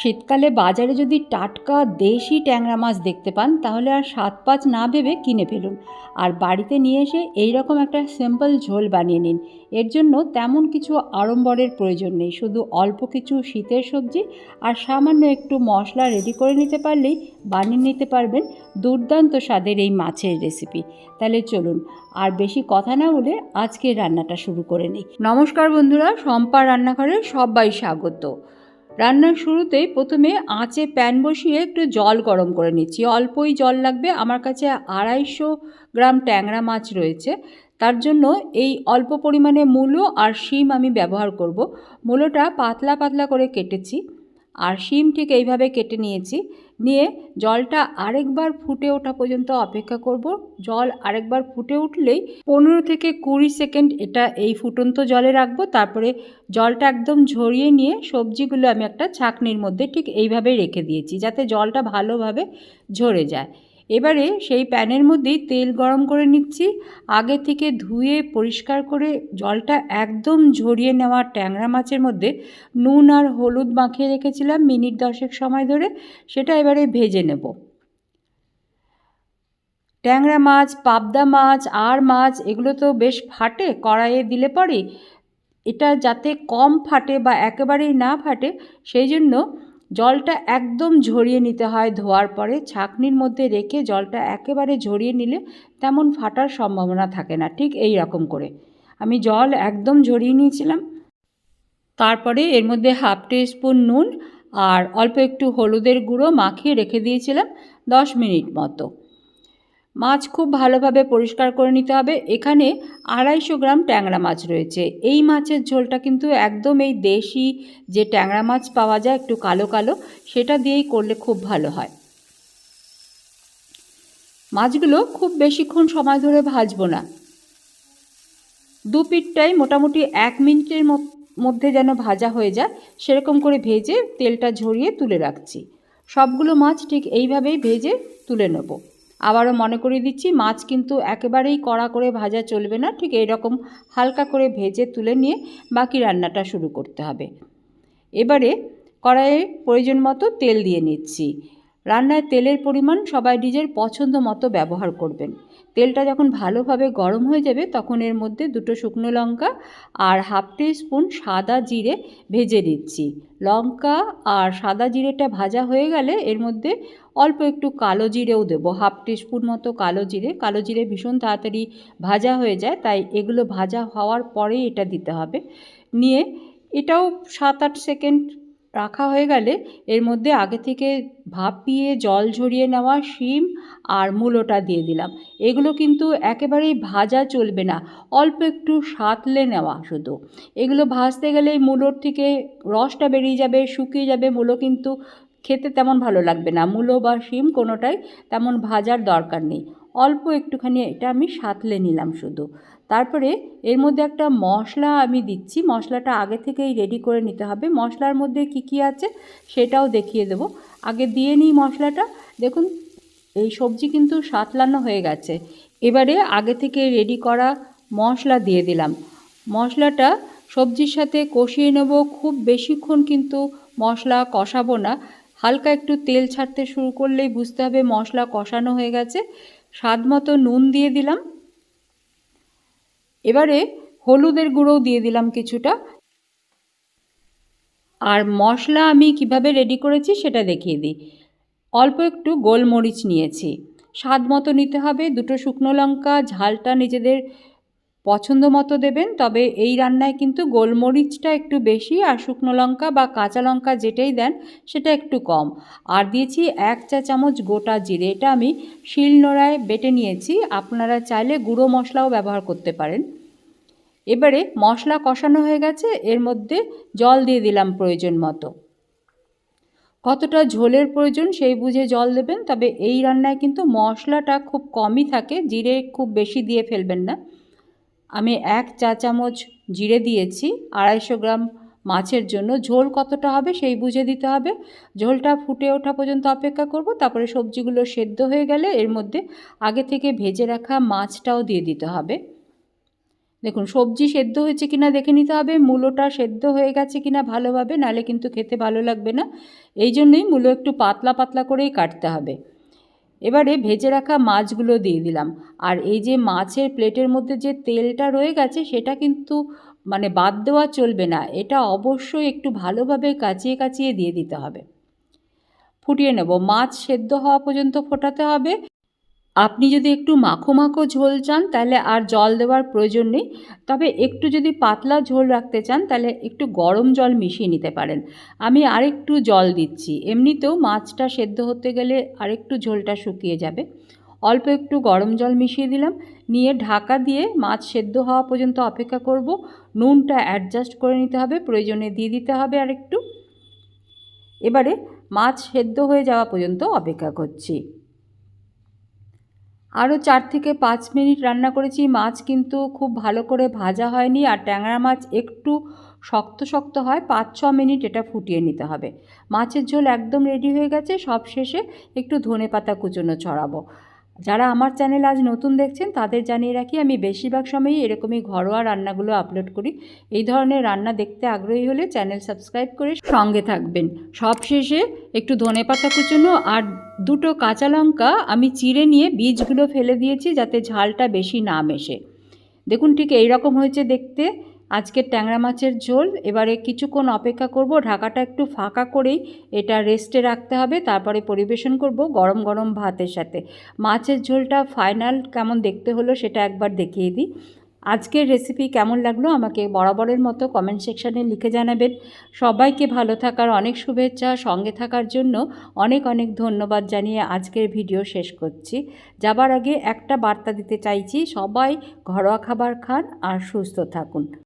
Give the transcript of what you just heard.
শীতকালে বাজারে যদি টাটকা দেশি ট্যাংরা মাছ দেখতে পান, তাহলে আর সাত পাঁচ না ভেবে কিনে ফেলুন। আর বাড়িতে নিয়ে এসে এই রকম একটা সিম্পল ঝোল বানিয়ে নিন। এর জন্য তেমন কিছু আড়ম্বরের প্রয়োজন নেই। শুধু অল্প কিছু শীতের সবজি আর সামান্য একটু মশলা রেডি করে নিতে পারলেই বানিয়ে নিতে পারবেন দুর্দান্ত স্বাদের এই মাছের রেসিপি তাহলে চলুন, আর বেশি কথা না বলে আজকে রান্নাটা শুরু করে নিই। নমস্কার বন্ধুরা সম্পা রান্নাঘরে সবাই স্বাগত। রান্নার শুরুতেই প্রথমে আঁচে প্যান বসিয়ে একটু জল গরম করে নিচ্ছি। অল্পই জল লাগবে। আমার কাছে আড়াইশো গ্রাম ট্যাংরা মাছ রয়েছে। তার জন্য এই অল্প পরিমাণে মূলো আর শিম আমি ব্যবহার করব। মূলোটা পাতলা পাতলা করে কেটেছি। আর শিম ঠিক এইভাবে কেটে নিয়েছি। নিয়ে জলটা আরেকবার ফুটে ওঠা পর্যন্ত অপেক্ষা করব। জল আরেকবার ফুটে উঠলেই পনেরো থেকে কুড়ি সেকেন্ড এটা এই ফুটন্ত জলে রাখব। তারপরে জলটা একদম ঝরিয়ে নিয়ে সবজিগুলো আমি একটা ছাঁকনির মধ্যে ঠিক এইভাবে রেখে দিয়েছি যাতে জলটা ভালোভাবে ঝরে যায়। এবারে সেই প্যানের মধ্যেই তেল গরম করে নিচ্ছি। আগে থেকে ধুয়ে, পরিষ্কার করে জলটা একদম ঝরিয়ে নেওয়া ট্যাংরা মাছের মধ্যে নুন আর হলুদ মাখিয়ে রেখেছিলাম মিনিট দশেক সময় ধরে। সেটা এবারে ভেজে নেব। ট্যাংরা মাছ, পাবদা মাছ, আর মাছ, এগুলো তো বেশ ফাটে, কড়াইয়ে দিলে পরে। এটা যাতে কম ফাটে বা একেবারেই না ফাটে, সেই জন্য জলটা একদম ঝরিয়ে নিতে হয় ধোয়ার পরে, ছাঁকনির মধ্যে রেখে জলটা একেবারে ঝরিয়ে নিলে তেমন ফাটার সম্ভাবনা থাকে না, ঠিক এই রকম করে। আমি জল একদম ঝরিয়ে নিয়েছিলাম। তারপরে এর মধ্যে হাফ টি স্পুন নুন আর অল্প একটু হলুদের গুঁড়ো মাখিয়ে রেখে দিয়েছিলাম দশ মিনিট মতো। মাছ খুব ভালোভাবে পরিষ্কার করে নিতে হবে। এখানে আড়াইশো গ্রাম ট্যাংরা মাছ রয়েছে। এই মাছের ঝোলটা কিন্তু একদম এই দেশি যে ট্যাংরা মাছ পাওয়া যায় একটু কালো কালো, সেটা দিয়েই করলে খুব ভালো হয়। মাছগুলো খুব বেশিক্ষণ সময় ধরে ভাজবো না। দু পিঠটাই মোটামুটি এক মিনিটের মধ্যে যেন ভাজা হয়ে যায়, সেরকম করে ভেজে তেলটা ঝরিয়ে তুলে রাখছি। সবগুলো মাছ ঠিক এইভাবেই ভেজে তুলে নেব। আবারও মনে করিয়ে দিচ্ছি, মাছ কিন্তু একেবারেই কড়া করে ভাজা চলবে না, ঠিক এরকম হালকা করে ভেজে তুলে নিয়ে বাকি রান্নাটা শুরু করতে হবে। এবারে কড়াইয়ে প্রয়োজন মতো তেল দিয়ে নিচ্ছি। রান্নায় তেলের পরিমাণ সবাই নিজের পছন্দ মতো ব্যবহার করবেন। তেলটা যখন ভালোভাবে গরম হয়ে যাবে, তখন এর মধ্যে দুটো শুকনো লঙ্কা আর হাফ টি স্পুন সাদা জিরে ভেজে দিচ্ছি লঙ্কা আর সাদা জিরেটা ভাজা হয়ে গেলে এর মধ্যে অল্প একটু কালো জিরেও দেবো। হাফ টিস্পুন মতো কালো জিরে। কালো জিরে ভীষণ তাড়াতাড়ি ভাজা হয়ে যায়, তাই এগুলো ভাজা হওয়ার পরেই এটা দিতে হবে। নিয়ে এটাও সাত আট সেকেন্ড রাখা হয়ে গেলে এর মধ্যে আগে থেকে ভাপিয়ে জল ঝরিয়ে নেওয়া শিম আর মূলোটা দিয়ে দিলাম। এগুলো কিন্তু একেবারেই ভাজা চলবে না, অল্প একটু সাঁতলে নেওয়া শুধু। এগুলো ভাজতে গেলে মূলোর থেকে রসটা বেরিয়ে যাবে, শুকিয়ে যাবে। মূলো কিন্তু খেতে তেমন ভালো লাগবে না। মূলো বা শিম কোনোটাই তেমন ভাজার দরকার নেই। অল্প একটুখানি এটা আমি সাঁতলে নিলাম শুধু। তারপরে এর মধ্যে একটা মশলা আমি দিচ্ছি। মশলাটা আগে থেকেই রেডি করে নিতে হবে। মশলার মধ্যে কি কি আছে সেটাও দেখিয়ে দেব। আগে দিয়ে নিই মশলাটা। দেখুন, এই সবজি কিন্তু সাতলানো হয়ে গেছে। এবারে আগে থেকে রেডি করা মশলা দিয়ে দিলাম। মশলাটা সবজির সাথে কষিয়ে নেব। খুব বেশিক্ষণ কিন্তু মশলা কষাবো না। হালকা একটু তেল ছাড়তে শুরু করলেই বুঝতে হবে মশলা কষানো হয়ে গেছে। স্বাদ মতো নুন দিয়ে দিলাম। এবারে হলুদের গুঁড়োও দিয়ে দিলাম কিছুটা। আর মশলা আমি কীভাবে রেডি করেছি সেটা দেখিয়ে দিই। অল্প একটু গোলমরিচ নিয়েছি। স্বাদ মতো নিতে হবে, দুটো শুকনো লঙ্কা, ঝালটা নিজেদের পছন্দ মতো দেবেন, তবে এই রান্নায় কিন্তু গোলমরিচটা একটু বেশি আর শুকনো লঙ্কা বা কাঁচা লঙ্কা যেটাই দেন সেটা একটু কম। আর দিয়েছি এক চা চামচ গোটা জিরে। এটা আমি শিলনোড়ায় বেটে নিয়েছি। আপনারা চাইলে গুঁড়ো মশলাও ব্যবহার করতে পারেন। এবারে মশলা কষানো হয়ে গেছে। এর মধ্যে জল দিয়ে দিলাম প্রয়োজন মতো। কতটা ঝোলের প্রয়োজন সেই বুঝে জল দেবেন, তবে এই রান্নায় কিন্তু মশলাটা খুব কমই থাকে। জিরে খুব বেশি দিয়ে ফেলবেন না। আমি এক চা চামচ জিরে দিয়েছি, আড়াইশো গ্রাম মাছের জন্য। ঝোল কতটা হবে সেই বুঝে দিতে হবে। ঝোলটা ফুটে ওঠা পর্যন্ত অপেক্ষা করব, তারপরে সবজিগুলো সেদ্ধ হয়ে গেলে এর মধ্যে আগে থেকে ভেজে রাখা মাছটাও দিয়ে দিতে হবে। দেখুন, সবজি সেদ্ধ হয়েছে কিনা দেখে নিতে হবে, মূলোটা সেদ্ধ হয়ে গেছে কিনা ভালোভাবে নালে কিন্তু খেতে ভালো লাগবে না। এই জন্যই মূলো একটু পাতলা পাতলা করেই কাটতে হবে। এবারে ভেজে রাখা মাছগুলো দিয়ে দিলাম। আর এই যে মাছের প্লেটের মধ্যে যে তেলটা রয়ে গেছে, সেটা কিন্তু মানে বাদ দেওয়া চলবে না। এটা অবশ্যই একটু ভালোভাবে কাচিয়ে কাচিয়ে দিয়ে দিতে হবে। ফুটিয়ে নেব। মাছ সেদ্ধ হওয়া পর্যন্ত ফোটাতে হবে। আপনি যদি একটু মাখো মাখো ঝোল চান, তাহলে আর জল দেওয়ার প্রয়োজন নেই। তবে একটু যদি পাতলা ঝোল রাখতে চান, তাহলে একটু গরম জল মিশিয়ে নিতে পারেন। আমি আরেকটু জল দিচ্ছি। এমনিতেও মাছটা সেদ্ধ হতে গেলে আরেকটু ঝোলটা শুকিয়ে যাবে। অল্প একটু গরম জল মিশিয়ে দিলাম। নিয়ে ঢাকা দিয়ে মাছ সেদ্ধ হওয়া পর্যন্ত অপেক্ষা করব। নুনটা অ্যাডজাস্ট করে নিতে হবে। প্রয়োজনে দিয়ে দিতে হবে আরেকটু। এবারে মাছ সেদ্ধ হয়ে যাওয়া পর্যন্ত অপেক্ষা করছি। আরও চার থেকে পাঁচ মিনিট রান্না করেছি। মাছ কিন্তু খুব ভালো করে ভাজা হয়নি আর ট্যাংরা মাছ একটু শক্ত শক্ত হয়, পাঁচ ছ মিনিট এটা ফুটিয়ে নিতে হবে। মাছের ঝোল একদম রেডি হয়ে গেছে, সব শেষে একটু ধনে পাতা কুচনো ছড়াবো। যারা আমার চ্যানেল আজ নতুন দেখছেন, তাদের জানিয়ে রাখি, আমি বেশিরভাগ সময়ই এরকমই ঘরোয়া রান্নাগুলো আপলোড করি। এই ধরনের রান্না দেখতে আগ্রহী হলে চ্যানেল সাবস্ক্রাইব করে সঙ্গে থাকবেন। সব শেষে একটু ধনে পাতা কুচোনো আর দুটো কাঁচা লঙ্কা আমি চিড়ে নিয়ে বীজগুলো ফেলে দিয়েছি যাতে ঝালটা বেশি না মেশে। দেখুন ঠিক এই রকম হয়েছে দেখতে। আজকের ট্যাংরা মাছের ঝোল। এবারে কিছুক্ষণ অপেক্ষা করব, ঢাকাটা একটু ফাঁকা করেই এটা রেস্টে রাখতে হবে, তারপরে পরিবেশন করব গরম গরম ভাতের সাথে। মাছের ঝোলটা ফাইনাল কেমন দেখতে হলো সেটা একবার দেখিয়ে দিই। আজকের রেসিপি কেমন লাগল আমাকে বরাবরের মতো কমেন্ট সেকশানে লিখে জানাবেন। সবাইকে ভালো থাকার অনেক শুভেচ্ছা, সঙ্গে থাকার জন্য অনেক অনেক ধন্যবাদ জানিয়ে আজকের ভিডিও শেষ করছি। যাবার আগে একটা বার্তা দিতে চাইছি, সবাই ঘরোয়া খাবার খান আর সুস্থ থাকুন।